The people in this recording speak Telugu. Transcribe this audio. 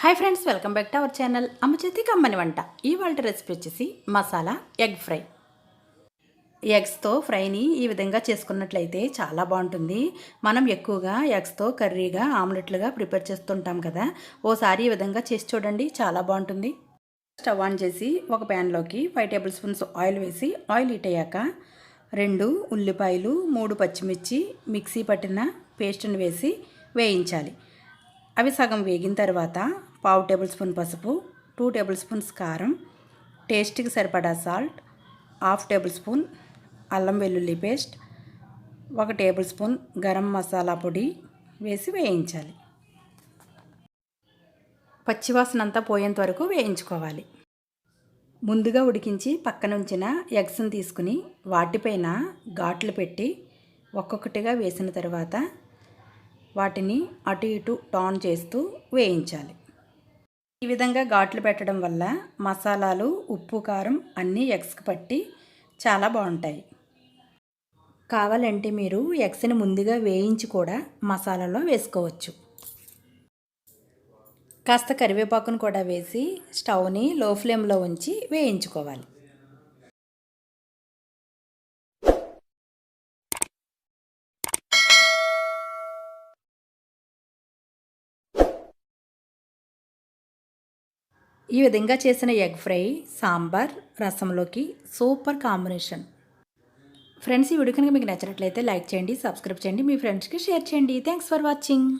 Hi friends welcome back to our channel అమ్మ చేతికి కమ్మని వంట. ఈ రెసిపీ వచ్చేసి మసాలా ఎగ్ ఫ్రై ఎగ్స్తో ఫ్రైని ఈ విధంగా చేసుకున్నట్లయితే చాలా బాగుంటుంది. మనం ఎక్కువగా ఎగ్స్తో కర్రీగా ఆమ్లెట్లుగా ప్రిపేర్ చేస్తుంటాం కదా. ఓసారి ఈ విధంగా చేసి చూడండి చాలా బాగుంటుంది. స్టవ్ ఆన్ చేసి ఒక ప్యాన్లోకి ఫైవ్ టేబుల్ స్పూన్స్ ఆయిల్ వేసి ఆయిల్ హీట్ అయ్యాక రెండు ఉల్లిపాయలు మూడు పచ్చిమిర్చి మిక్సీ పట్టిన పేస్ట్ని వేసి వేయించాలి. అవి సగం వేగిన తర్వాత పావు టేబుల్ స్పూన్ పసుపు టూ టేబుల్ స్పూన్స్ కారం టేస్ట్కి సరిపడా సాల్ట్ హాఫ్ టేబుల్ స్పూన్ అల్లం వెల్లుల్లి పేస్ట్ ఒక టేబుల్ స్పూన్ గరం మసాలా పొడి వేసి వేయించాలి. పచ్చివాసన అంతా పోయేంత వరకు వేయించుకోవాలి. ముందుగా ఉడికించి పక్కన ఉంచిన ఎగ్స్ని తీసుకుని వాటిపైన ఘాట్లు పెట్టి ఒక్కొక్కటిగా వేసిన తర్వాత వాటిని అటు ఇటు టాన్ చేస్తూ వేయించాలి. ఈ విధంగా ఘాట్లు పెట్టడం వల్ల మసాలాలు ఉప్పు కారం అన్నీ ఎగ్స్కి పట్టి చాలా బాగుంటాయి. కావాలంటే మీరు ఎగ్స్ని ముందుగా వేయించి కూడా మసాలాలో వేసుకోవచ్చు. కాస్త కరివేపాకును కూడా వేసి స్టవ్ని లో ఫ్లేమ్లో ఉంచి వేయించుకోవాలి. ఈ విధంగా చేసిన ఎగ్ ఫ్రై సాంబార్ రసంలోకి సూపర్ కాంబినేషన్. ఫ్రెండ్స్ ఈ వీడియో కనుక మీకు నచ్చినట్లయితే లైక్ చేయండి సబ్స్క్రైబ్ చేయండి మీ ఫ్రెండ్స్కి షేర్ చేయండి. Thanks for watching.